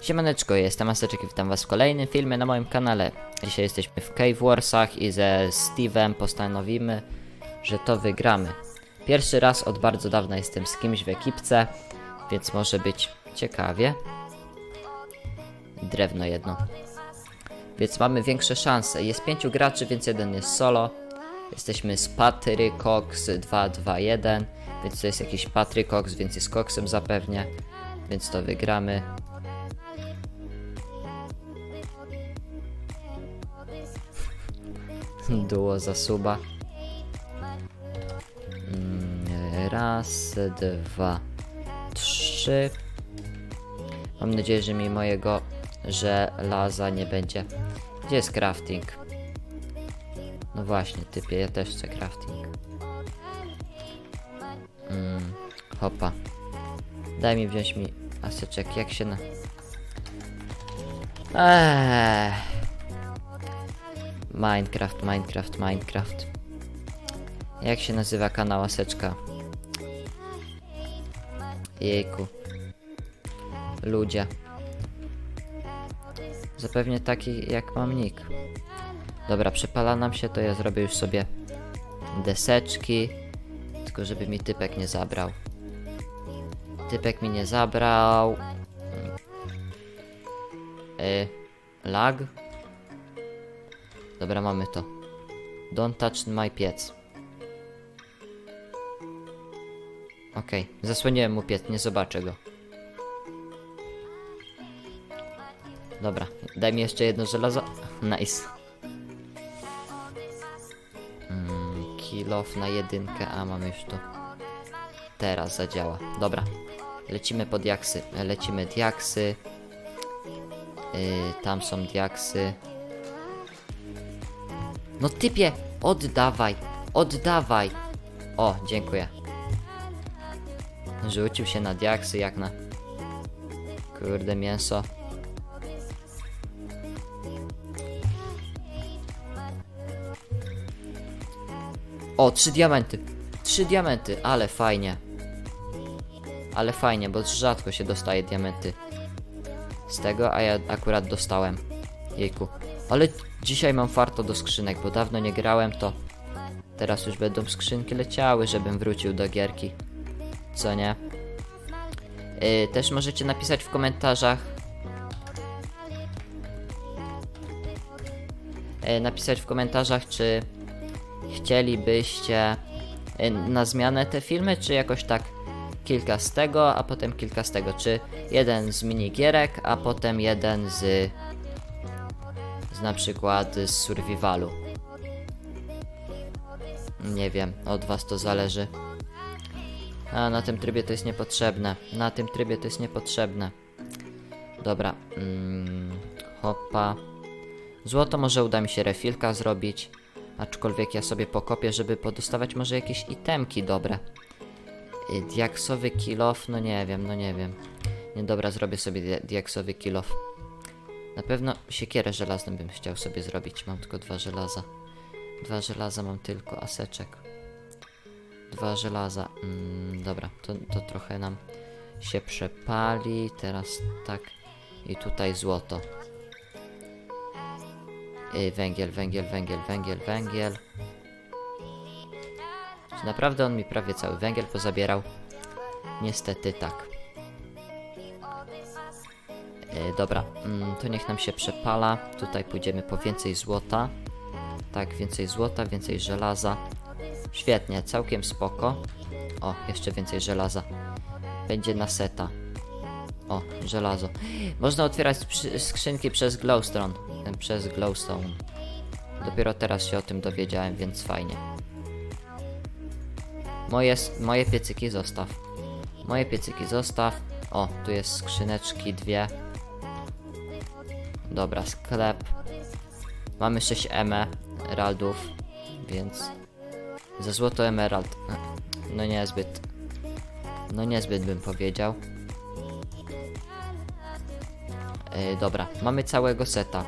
Siemaneczko, jestem Aseczek i witam was w kolejnym filmie na moim kanale. Dzisiaj jesteśmy w Cave Warsach i ze Steve'em postanowimy, że to wygramy. Pierwszy raz od bardzo dawna jestem z kimś w ekipce, więc może być ciekawie. Drewno jedno. Więc mamy większe szanse. Jest pięciu graczy, więc jeden jest solo. Jesteśmy z Patry Cox 221, więc to jest jakiś Patry Cox, więc jest Coxem zapewnie. Więc to wygramy. Duo za suba. Mm, Raz, dwa, trzy. Mam nadzieję, że mi mojego żelaza nie będzie. Gdzie jest crafting? No właśnie, typie, ja też chcę crafting. Mm, hopa. Daj mi wziąć mi aseczek, jak się na... Eee. Minecraft, Minecraft, Minecraft. Jak się nazywa kanał Aseczka? Jejku. Ludzie. Zapewnie taki jak mam nick. Dobra, przepala nam się, to ja zrobię już sobie deseczki. Tylko żeby mi typek nie zabrał. Typek mi nie zabrał. Y, lag? Dobra, mamy to. Don't touch my piec. Okej, zasłoniłem mu piec, nie zobaczę go. Dobra, daj mi jeszcze jedno żelazo. Nice. Mm, kill off na jedynkę, a mamy już to. Teraz zadziała. Dobra, lecimy po diaksy. Lecimy diaksy. Yy, tam są diaksy. No typie, oddawaj, oddawaj. O, dziękuję. Rzucił się na diaksy jak na... Kurde mięso. O, trzy diamenty. Trzy diamenty, ale fajnie. Ale fajnie, bo rzadko się dostaje diamenty. Z tego, a ja akurat dostałem. Jejku. Ale dzisiaj mam farto do skrzynek, bo dawno nie grałem, to teraz już będą skrzynki leciały, żebym wrócił do gierki. Co nie? Yy, też możecie napisać w komentarzach. Yy, napisać w komentarzach, czy chcielibyście yy, na zmianę te filmy, czy jakoś tak kilka z tego, a potem kilka z tego, czy jeden z minigierek, a potem jeden z z na przykład z survivalu. Nie wiem, od was to zależy. A na tym trybie to jest niepotrzebne. Na tym trybie to jest niepotrzebne. Dobra. Mm, hopa. Złoto może uda mi się refilka zrobić. Aczkolwiek ja sobie pokopię, żeby podostawać może jakieś itemki dobre. Y, Diaksowy kilof, no nie wiem, no nie wiem. Nie dobra, zrobię sobie dia- diaksowy kilof. Na pewno siekierę żelazną bym chciał sobie zrobić. Mam tylko dwa żelaza. Dwa żelaza mam tylko, aseczek. Dwa żelaza. Mm, dobra, to, to trochę nam się przepali. Teraz tak. I tutaj złoto. Węgiel, węgiel, węgiel, węgiel, węgiel. Czy naprawdę on mi prawie cały węgiel pozabierał? Niestety tak. E, dobra, mm, to niech nam się przepala. Tutaj pójdziemy po więcej złota. Tak, więcej złota, więcej żelaza. Świetnie, całkiem spoko. O, jeszcze więcej żelaza. Będzie na seta. O, żelazo. Można otwierać skrzynki przez glowstone. Przez glowstone. Dopiero teraz się o tym dowiedziałem, więc fajnie. Moje, moje piecyki zostaw. Moje piecyki zostaw. O, tu jest skrzyneczki dwie. Dobra, sklep. Mamy 6 emeraldów, więc za złoto emerald. No niezbyt. No niezbyt bym powiedział. Yy, dobra, mamy całego seta.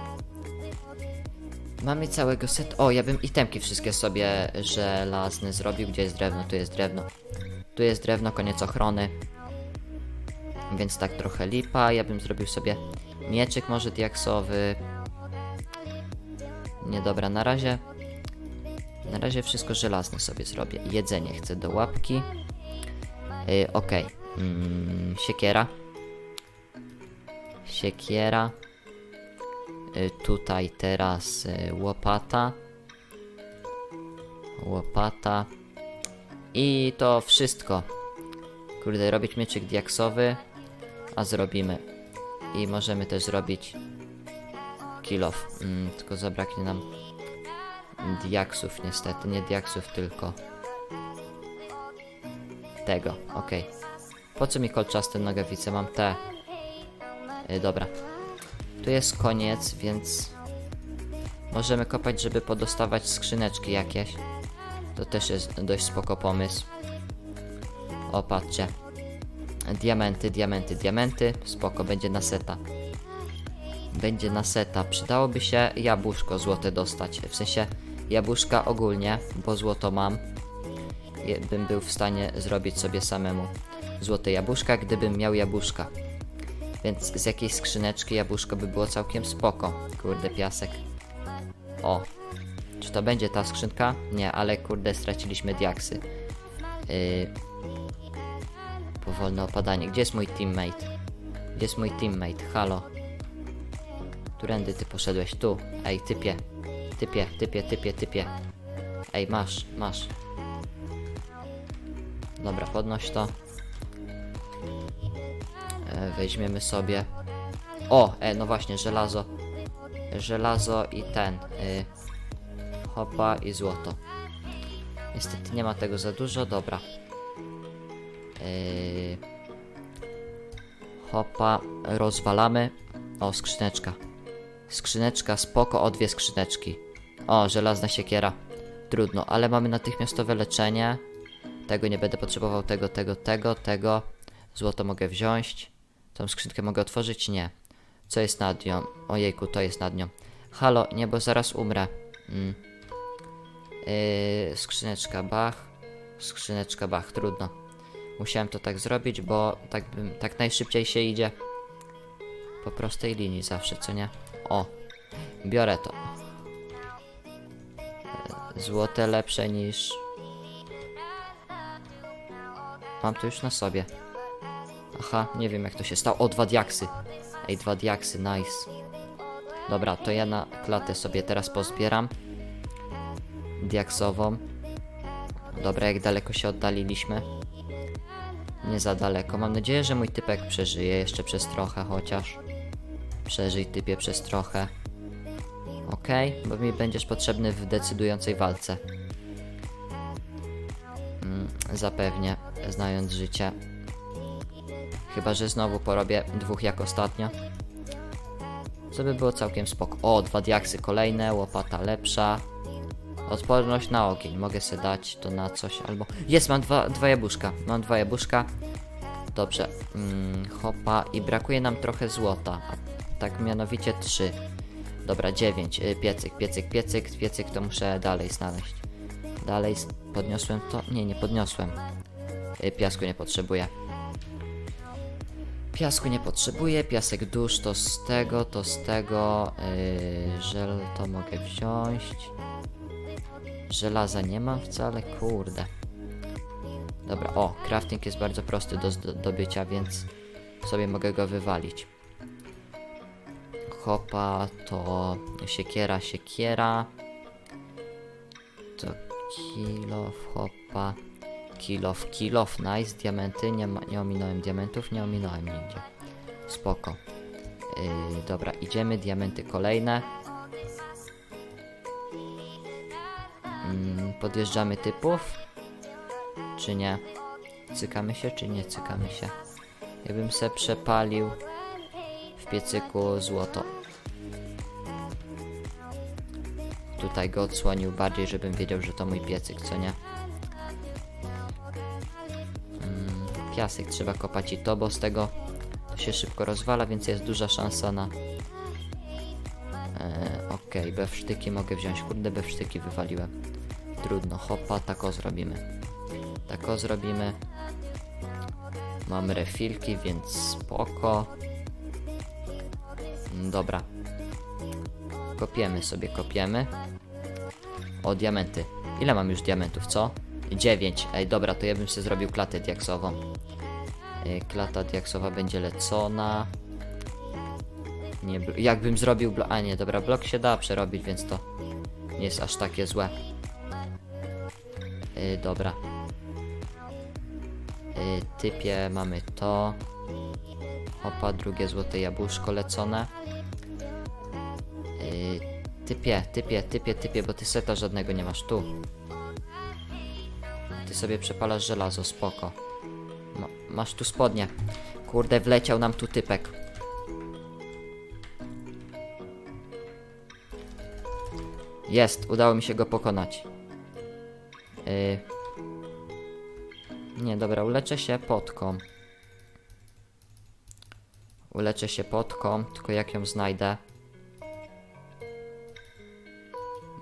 Mamy całego set. O, ja bym itemki wszystkie sobie żelazne zrobił. Gdzie jest drewno? Tu jest drewno. Tu jest drewno, koniec ochrony. Więc tak trochę lipa. Ja bym zrobił sobie mieczyk może diaksowy. Nie dobra, na razie. Na razie wszystko żelazne sobie zrobię. Jedzenie chcę do łapki. Yy, Okej. Mm, siekiera. Siekiera. Y, tutaj teraz y, łopata. Łopata. I to wszystko. Kurde, robić mieczyk diaksowy, a zrobimy. I możemy też zrobić kilof. Mm, tylko zabraknie nam diaksów niestety. Nie diaksów, tylko tego. Okej. Po co mi kolczaste nogawice? Mam te. Y, dobra. Tu jest koniec, więc możemy kopać, żeby podostawać skrzyneczki jakieś. To też jest dość spoko pomysł. O, patrzcie. Diamenty, diamenty, diamenty. Spoko, będzie na seta. Będzie na seta. Przydałoby się jabłuszko złote dostać. W sensie jabłuszka ogólnie, bo złoto mam. Bym był w stanie zrobić sobie samemu złote jabłuszka, gdybym miał jabłuszka. Więc z jakiejś skrzyneczki jabłuszko by było całkiem spoko. Kurde, piasek. O. Czy to będzie ta skrzynka? Nie, ale kurde, straciliśmy diaksy. Yy... Powolne opadanie. Gdzie jest mój teammate? Gdzie jest mój teammate? Halo. Którędy ty poszedłeś? Tu. Ej, typie. Typie, typie, typie, typie. Ej, masz, masz. Dobra, podnoś to. E, weźmiemy sobie. O, e, no właśnie, żelazo. Żelazo i ten. Y, hopa i złoto. Niestety nie ma tego za dużo, dobra. Y, hopa rozwalamy. O, skrzyneczka. Skrzyneczka, spoko, o dwie skrzyneczki. O, żelazna siekiera. Trudno, ale mamy natychmiastowe leczenie. Tego nie będę potrzebował, tego, tego, tego, tego. Złoto mogę wziąć. Tą skrzynkę mogę otworzyć? Nie. Co jest nad nią? Ojejku, to jest nad nią. Halo, nie, bo zaraz umrę. Mm. Yy, skrzyneczka Bach. Skrzyneczka Bach, trudno. Musiałem to tak zrobić, bo tak, bym, tak najszybciej się idzie. Po prostej linii zawsze, co nie? O, biorę to. Yy, Złote lepsze niż... Mam to już na sobie. Aha, nie wiem jak to się stało. O, dwa diaksy. Ej, dwa diaksy, nice. Dobra, to ja na klatę sobie teraz pozbieram. Diaksową. Dobra, jak daleko się oddaliliśmy? Nie za daleko. Mam nadzieję, że mój typek przeżyje jeszcze przez trochę chociaż. Przeżyj typie przez trochę. Okej, bo mi będziesz potrzebny w decydującej walce. Mm, zapewnie, znając życie. Chyba, że znowu porobię dwóch jak ostatnio. Co by było całkiem spoko. O, dwa diaksy kolejne, łopata lepsza. Odporność na ogień. Mogę sobie dać to na coś albo... Jest, mam dwa, dwa jabłuszka. Mam dwa jabłuszka. Dobrze. Mm, hopa. I brakuje nam trochę złota. Tak mianowicie trzy. Dobra, dziewięć. Y, Piecyk, piecyk, piecyk. Piecyk to muszę dalej znaleźć. Dalej podniosłem to? Nie, nie podniosłem. Y, Piasku nie potrzebuję. Piasku nie potrzebuję, piasek dusz to z tego, to z tego, yy, żel to mogę wziąć. Żelaza nie mam wcale, kurde. Dobra, o, crafting jest bardzo prosty do zdobycia, więc sobie mogę go wywalić. Hopa to siekiera, siekiera. To kilof, hopa. Kilof, kilof, nice, diamenty, nie, ma, nie ominąłem diamentów, nie ominąłem nigdzie. Spoko. Yy, dobra, idziemy, diamenty kolejne. Mm, podjeżdżamy typów? Czy nie? Cykamy się, czy nie cykamy się? Ja bym se przepalił w piecyku złoto. Tutaj go odsłonił bardziej, żebym wiedział, że to mój piecyk, co nie? Piasek trzeba kopać i to, bo z tego to się szybko rozwala, więc jest duża szansa na... E, ok, bewsztyki mogę wziąć. Kurde, bewsztyki wywaliłem. Trudno, hopa, tako zrobimy. Tako zrobimy. Mam refilki, więc spoko. Mm, Dobra. Kopiemy sobie, kopiemy. O, diamenty. Ile mam już diamentów, co? 9. Ej, dobra, to ja bym sobie zrobił klatę diaksową. Ej, klata diaksowa będzie lecona. Nie, jakbym zrobił blo- A nie, dobra, blok się da przerobić, więc to nie jest aż takie złe. Yy, dobra. Yy, typie mamy to. Opa, drugie złote jabłuszko lecone. Yy, typie, typie, typie, typie, bo ty seta żadnego nie masz tu. Ty sobie przepalasz żelazo, spoko. Ma, masz tu spodnie. Kurde, wleciał nam tu typek. Jest, udało mi się go pokonać. Yy. Nie, dobra, uleczę się potką. Uleczę się potką, tylko jak ją znajdę.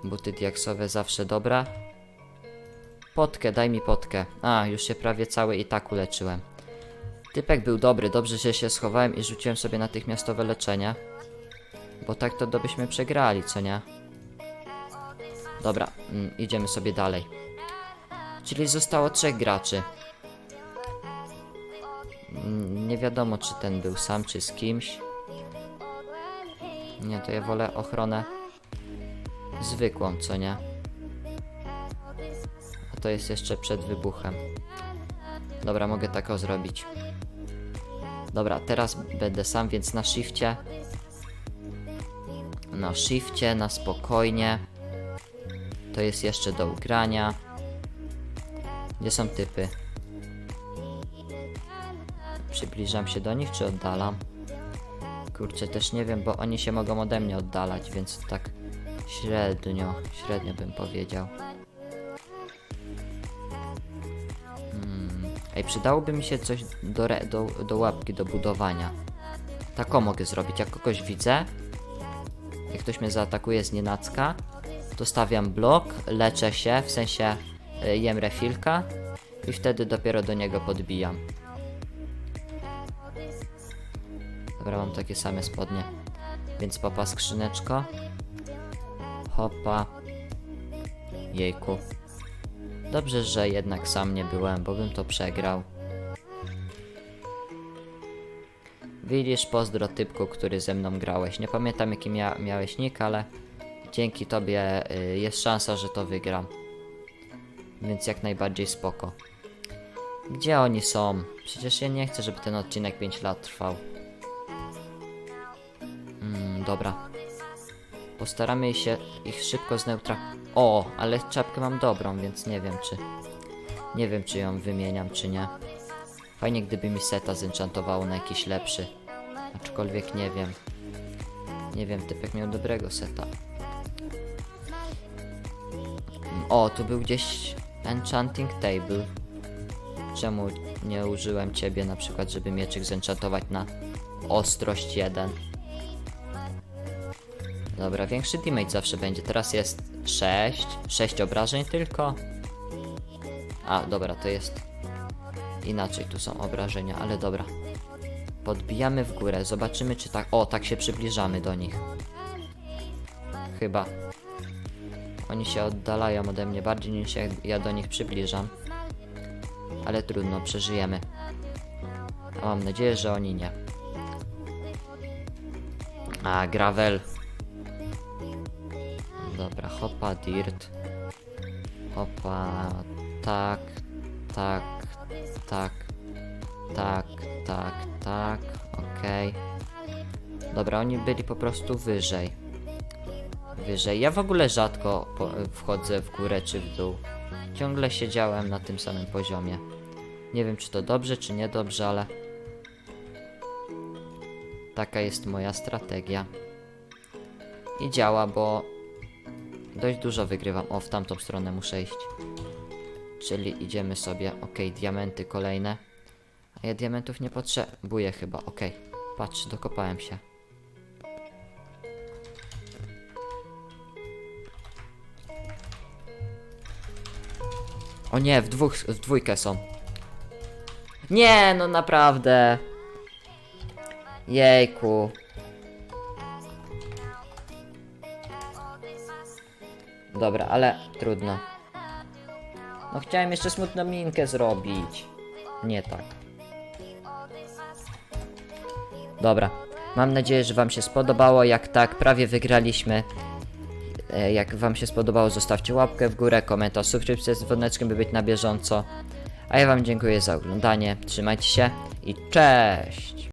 Buty diaksowe zawsze dobre. Potkę, daj mi potkę. A, już się prawie cały i tak uleczyłem. Typek był dobry, dobrze, że się schowałem i rzuciłem sobie natychmiastowe leczenie. Bo tak to do byśmy przegrali, co nie? Dobra, mm, idziemy sobie dalej. Czyli zostało trzech graczy. Mm, Nie wiadomo, czy ten był sam, czy z kimś. Nie, to ja wolę ochronę zwykłą, co nie? To jest jeszcze przed wybuchem. Dobra, mogę tak o zrobić. Dobra, teraz będę sam, więc na shifcie. Na shifcie, na spokojnie. To jest jeszcze do ugrania. Gdzie są typy? Przybliżam się do nich, czy oddalam? Kurczę, też nie wiem, bo oni się mogą ode mnie oddalać, więc tak średnio, średnio bym powiedział. Ej, przydałoby mi się coś do, re, do, do łapki, do budowania. Taką mogę zrobić, jak kogoś widzę, jak ktoś mnie zaatakuje z nienacka, to stawiam blok, leczę się, w sensie y, jem refilka i wtedy dopiero do niego podbijam. Dobra, mam takie same spodnie. Więc popa skrzyneczko. Hopa. Jejku. Dobrze, że jednak sam nie byłem, bo bym to przegrał. Widzisz, pozdro typku, który ze mną grałeś. Nie pamiętam jaki mia miałeś nick, ale dzięki tobie y, jest szansa, że to wygram. Więc jak najbardziej spoko. Gdzie oni są? Przecież ja nie chcę, żeby ten odcinek 5 lat trwał. Mm, dobra. Postaramy się ich szybko zneutralizować. O, ale czapkę mam dobrą, więc nie wiem czy... Nie wiem czy ją wymieniam, czy nie. Fajnie gdyby mi seta zenchantowało na jakiś lepszy. Aczkolwiek nie wiem. Nie wiem, typek miał dobrego seta. O, tu był gdzieś enchanting table. Czemu nie użyłem ciebie na przykład, żeby mieczyk zenchantować na ostrość 1? Dobra, większy damage zawsze będzie. Teraz jest 6. 6 obrażeń tylko. A, dobra, to jest inaczej. Tu są obrażenia, ale dobra. Podbijamy w górę. Zobaczymy, czy tak. O, tak się przybliżamy do nich. Chyba. Oni się oddalają ode mnie bardziej niż ja, ja do nich przybliżam. Ale trudno, przeżyjemy. A mam nadzieję, że oni nie. A, gravel. Dobra, hopa, dirt. Hopa, tak, tak, tak, tak, tak, tak, okej. Dobra, oni byli po prostu wyżej. Wyżej. Ja w ogóle rzadko wchodzę w górę czy w dół. Ciągle siedziałem na tym samym poziomie. Nie wiem, czy to dobrze, czy niedobrze, ale taka jest moja strategia. I działa, bo Dość dużo wygrywam. O, w tamtą stronę muszę iść. Czyli idziemy sobie. Okej, okay, diamenty kolejne. A ja diamentów nie potrzebuję chyba. Okej. Okay. Patrz, dokopałem się. O nie, w, dwóch, w dwójkę są. Nie, no naprawdę. Jejku. Dobra, ale trudno. No chciałem jeszcze smutną minkę zrobić. Nie tak. Dobra. Mam nadzieję, że Wam się spodobało. Jak tak, prawie wygraliśmy. E, Jak Wam się spodobało, zostawcie łapkę w górę, komentarz, subskrypcję z dzwoneczkiem, by być na bieżąco. A ja Wam dziękuję za oglądanie. Trzymajcie się i cześć!